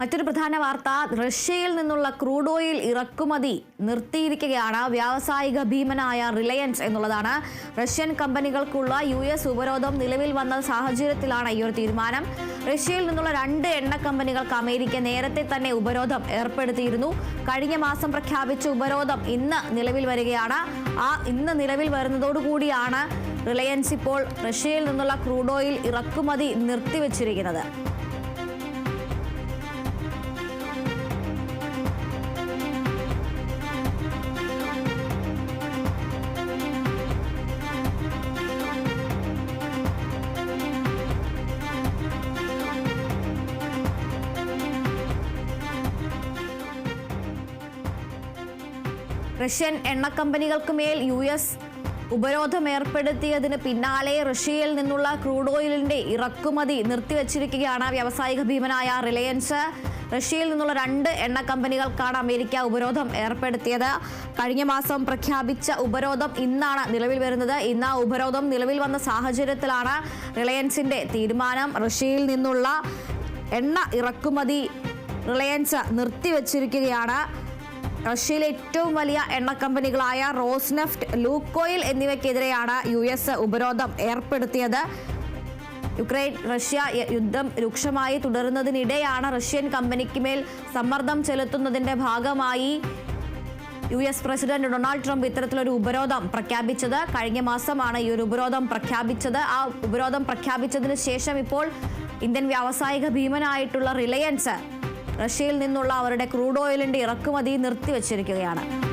മറ്റൊരു പ്രധാന വാർത്ത. റഷ്യയിൽ നിന്നുള്ള ക്രൂഡ് ഓയിൽ ഇറക്കുമതി നിർത്തിയിരിക്കുകയാണ്. വ്യാവസായിക ഭീമനായ റിലയൻസ് എന്നുള്ളതാണ്. റഷ്യൻ കമ്പനികൾക്കുള്ള യു എസ് ഉപരോധം നിലവിൽ വന്ന സാഹചര്യത്തിലാണ് ഈ ഒരു തീരുമാനം. റഷ്യയിൽ നിന്നുള്ള രണ്ട് എണ്ണ കമ്പനികൾക്ക് അമേരിക്ക നേരത്തെ തന്നെ ഉപരോധം ഏർപ്പെടുത്തിയിരുന്നു. കഴിഞ്ഞ മാസം പ്രഖ്യാപിച്ച ഉപരോധം ഇന്ന് നിലവിൽ വരികയാണ്. ആ ഇന്ന് നിലവിൽ വരുന്നതോടുകൂടിയാണ് റിലയൻസ് ഇപ്പോൾ റഷ്യയിൽ നിന്നുള്ള ക്രൂഡ് ഓയിൽ ഇറക്കുമതി നിർത്തിവച്ചിരിക്കുന്നത്. റഷ്യൻ എണ്ണ മേൽ യു എസ് ഉപരോധം ഏർപ്പെടുത്തിയതിന് പിന്നാലെ റഷ്യയിൽ നിന്നുള്ള ക്രൂഡ് ഓയിലിന്റെ ഇറക്കുമതി നിർത്തിവച്ചിരിക്കുകയാണ് വ്യാവസായിക ഭീമനായ റിലയൻസ്. റഷ്യയിൽ നിന്നുള്ള രണ്ട് എണ്ണ കമ്പനികൾക്കാണ് അമേരിക്ക ഉപരോധം ഏർപ്പെടുത്തിയത്. കഴിഞ്ഞ മാസം പ്രഖ്യാപിച്ച ഉപരോധം ഇന്നാണ് നിലവിൽ വരുന്നത്. ഇന്ന് ആ ഉപരോധം നിലവിൽ വന്ന സാഹചര്യത്തിലാണ് റിലയൻസിന്റെ തീരുമാനം. റഷ്യയിൽ നിന്നുള്ള എണ്ണ ഇറക്കുമതി റിലയൻസ് നിർത്തിവച്ചിരിക്കുകയാണ്. റഷ്യയിലെ ഏറ്റവും വലിയ എണ്ണ കമ്പനികളായ റോസ്നെഫ്റ്റ് ലൂക്കോയിൽ എന്നിവയ്ക്കെതിരെയാണ് യു എസ് ഉപരോധം ഏർപ്പെടുത്തിയത്. യുക്രൈൻ റഷ്യ യുദ്ധം രൂക്ഷമായി തുടരുന്നതിനിടെയാണ് റഷ്യൻ കമ്പനിക്ക് മേൽ സമ്മർദ്ദം ചെലുത്തുന്നതിന്റെ ഭാഗമായി U S president Donald Trump ഇത്തരത്തിലൊരു ഉപരോധം പ്രഖ്യാപിച്ചത്. കഴിഞ്ഞ മാസമാണ് ഈ ഒരു ഉപരോധം പ്രഖ്യാപിച്ചത്. ആ ഉപരോധം പ്രഖ്യാപിച്ചതിന് ശേഷം ഇപ്പോൾ ഇന്ത്യൻ വ്യാവസായിക ഭീമനായിട്ടുള്ള റിലയൻസ് റഷ്യയിൽ നിന്നുള്ള അവരുടെ ക്രൂഡ് ഓയിലിന്റെ ഇറക്കുമതി നിർത്തിവച്ചിരിക്കുകയാണ്.